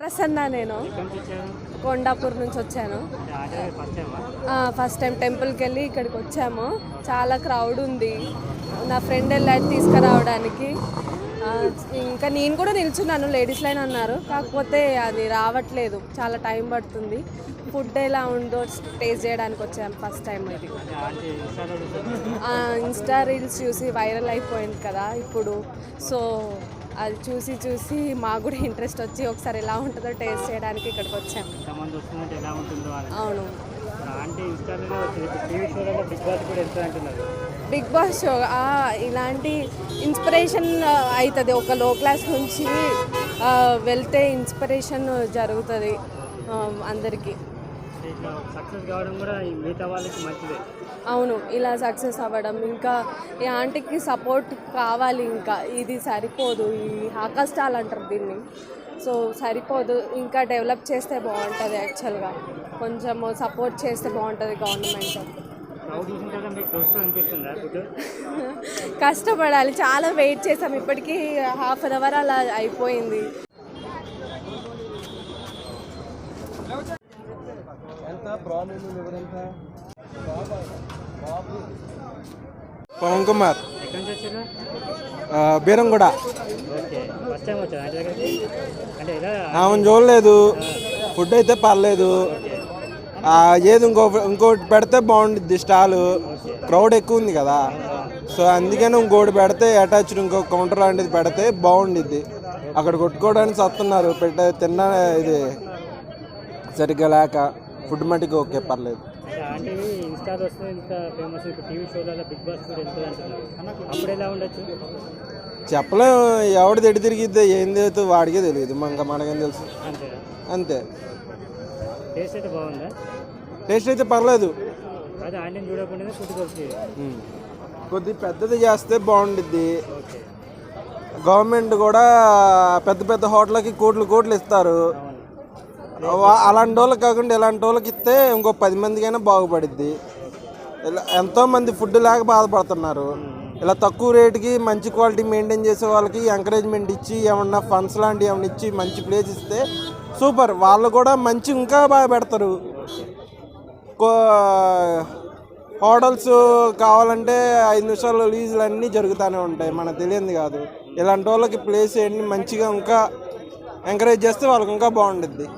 ప్రసన్న నేను. కొండాపూర్ నుంచి వచ్చాను. ఫస్ట్ టైం టెంపుల్కి వెళ్ళి ఇక్కడికి వచ్చాము. చాలా క్రౌడ్ ఉంది. నా ఫ్రెండ్ వెళ్ళాడు తీసుకురావడానికి. ఇంకా నేను కూడా నిల్చున్నాను లేడీస్ లైన్ అన్నారు. కాకపోతే అది రావట్లేదు. చాలా టైం పడుతుంది. ఫుడ్ ఎలా ఉందో టేస్ట్ చేయడానికి వచ్చాను ఫస్ట్ టైం ఇది. ఇన్స్టా రీల్స్ చూసి వైరల్ అయిపోయింది కదా ఇప్పుడు. సో అది చూసి చూసి మాకు కూడా ఇంట్రెస్ట్ వచ్చి ఒకసారి ఎలా ఉంటుందో టేస్ట్ చేయడానికి ఇక్కడికి వచ్చాము అవును. బిగ్ బాస్ షో ఇలాంటి ఇన్స్పిరేషన్ అవుతుంది ఒక లో క్లాస్ నుంచి వెళ్తే ఇన్స్పిరేషన్ జరుగుతుంది అందరికీ. ఇట్లా సక్సెస్ కావడం కూడా మిగతా వాళ్ళకి మంచిదే. అవును ఇలా సక్సెస్ అవ్వడం ఇంకా ఈ ఆంటీకి సపోర్ట్ కావాలి ఇంకా. ఇది సరిపోదు ఈ కష్టాలు అంటారు దీన్ని. సో సరిపోదు ఇంకా డెవలప్ చేస్తే బాగుంటుంది యాక్చువల్గా కొంచెం సపోర్ట్ చేస్తే బాగుంటుంది గవర్నమెంట్ కష్టపడాలి చాలా వెయిట్ చేసాం. ఇప్పటికీ హాఫ్ అన్ అవర్ అలా అయిపోయింది. పవన్ కుమార్. ఎక్కడి నుంచి వచ్చారు బీరంగూడ. ఆమెను చూడలేదు. ఫుడ్ అయితే పర్లేదు. ఏది ఇంకో ఇంకోటి పెడితే బాగుంటుంది స్టాలు. క్రౌడ్ ఎక్కువ ఉంది కదా. సో అందుకని ఇంకోటి పెడితే అటాచ్డ్ ఇంకో కౌంటర్ లాంటిది పెడితే బాగుండిద్ది. అక్కడ కొట్టుకోవడానికి వస్తున్నారు పెట్ట తిన్న ఇది సరిగ్గా లేక. ఫుడ్ మటుకు ఓకే పర్లేదు. అంటే ఆంటీ ఇన్స్టాలో వస్తే ఇంత ఫేమస్ ఇప్పుడు టీవీ షోలలో బిగ్ బాస్ కూడా వెళ్తుంది అంటున్నారు? అప్పుడు ఎలా ఉండొచ్చు? చెప్పలేం ఎవడు ఎటు తిరిగిద్దే ఏం తెలియదు వాడికే తెలియదు మనకు మనకేం తెలుసు. అంతేనా అంతే. టేస్ట్ అయితే బాగుందా? టేస్ట్ అయితే పర్లేదు. అదే ఆంటీని చూడకుండానే ఫుడ్ వచ్చేది ఉమ్. కొద్ది పెద్దది చేస్తే బాగుండిద్ది. ఓకే. గవర్నమెంట్ కూడా పెద్ద పెద్ద హోటల్కి కోట్లు కోట్లు ఇస్తారు. అలాంటి వాళ్ళకి కాకుండా ఇలాంటి వాళ్ళకి ఇస్తే ఇంకో పది మందికైనా బాగుపడిద్ది. ఇలా ఎంతోమంది ఫుడ్ లేక బాధపడుతున్నారు. ఇలా తక్కువ రేటుకి మంచి క్వాలిటీ మెయింటైన్ చేసే వాళ్ళకి ఎంకరేజ్మెంట్ ఇచ్చి ఏమన్నా ఫండ్స్ లాంటివి ఏమన్నా ఇచ్చి మంచి ప్లేస్ ఇస్తే సూపర్. వాళ్ళు కూడా మంచి ఇంకా బాగా పెడతారు. కో- హోటల్స్ కావాలంటే ఐదు నిమిషాలు లీజులు అన్నీ జరుగుతూనే ఉంటాయి. మనకు తెలియంది కాదు. ఇలాంటి వాళ్ళకి ప్లేస్ ఏంటి మంచిగా ఇంకా ఎంకరేజ్ చేస్తే వాళ్ళకి ఇంకా బాగుండుద్ది.